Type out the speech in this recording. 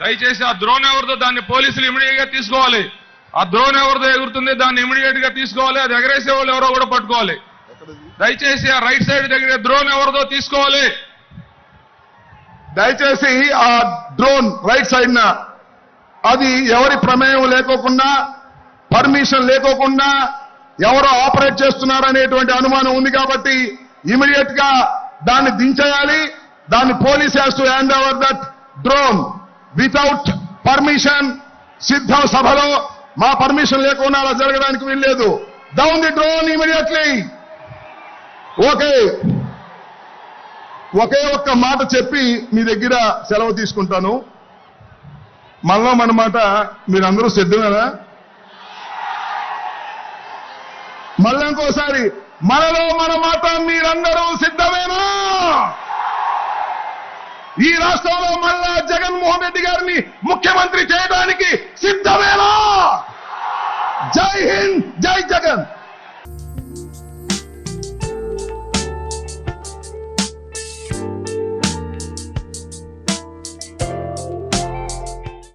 దయచేసి ఆ ద్రోణ్ ఎవరిదో దాన్ని పోలీసులు ఇమీడియట్గా తీసుకోవాలి. ఆ ద్రోణ్ ఎవరిదో ఎగురుతుంది దాన్ని ఇమీడియట్గా తీసుకోవాలి. అది ఎగరేసే వాళ్ళు ఎవరో కూడా పట్టుకోవాలి. దయచేసి ఆ రైట్ సైడ్ దగ్గర ద్రోణ్ ఎవరిదో తీసుకోవాలి. దయచేసి ఆ డ్రోన్ రైట్ సైడ్ అది ఎవరి ప్రమేయం లేకోకుండా పర్మిషన్ లేకోకుండా ఎవరో ఆపరేట్ చేస్తున్నారనేటువంటి అనుమానం ఉంది కాబట్టి ఇమీడియట్గా దాన్ని దించేయాలి. దాన్ని police has to hand over that drone without permission సిద్ధం సభలో మా పర్మిషన్ లేకుండా అలా జరగడానికి వీల్లేదు. Down the drone immediately okay. ఒకే ఒక్క మాట చెప్పి మీ దగ్గర సెలవు తీసుకుంటాను. మళ్ళా మన మాట మీరందరూ సిద్ధమేనా? మళ్ళీ ఇంకోసారి మనలో మన మాట మీరందరూ సిద్ధమేనా? ఈ రాష్ట్రంలో మళ్ళా Jai Hind, Jai Jagan.